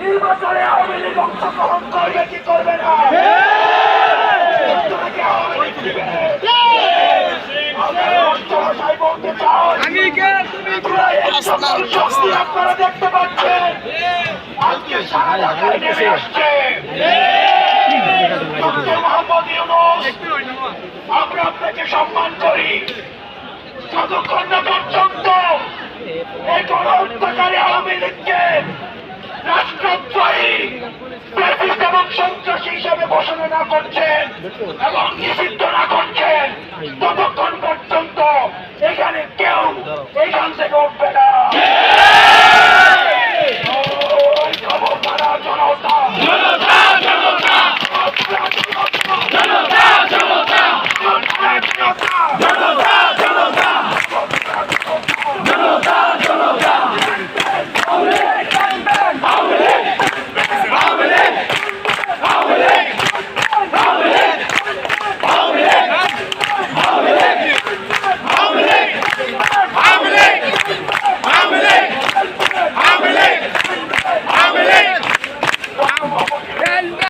নির্বাচনে আওয়ামী লীগ অংশগ্রহণ করবে কি করবে না? আপনারা দেখতে পাচ্ছেন। আসছে। আমরা আপনাকে সম্মান করি। যতক্ষণ না পর্যন্ত এই গণহত্যাকারী হিসাবে ঘোষণা করছেন এবং নিষিদ্ধ করছেন, ততক্ষণ পর্যন্ত এখানে কেউ এখান থেকে উঠবে না।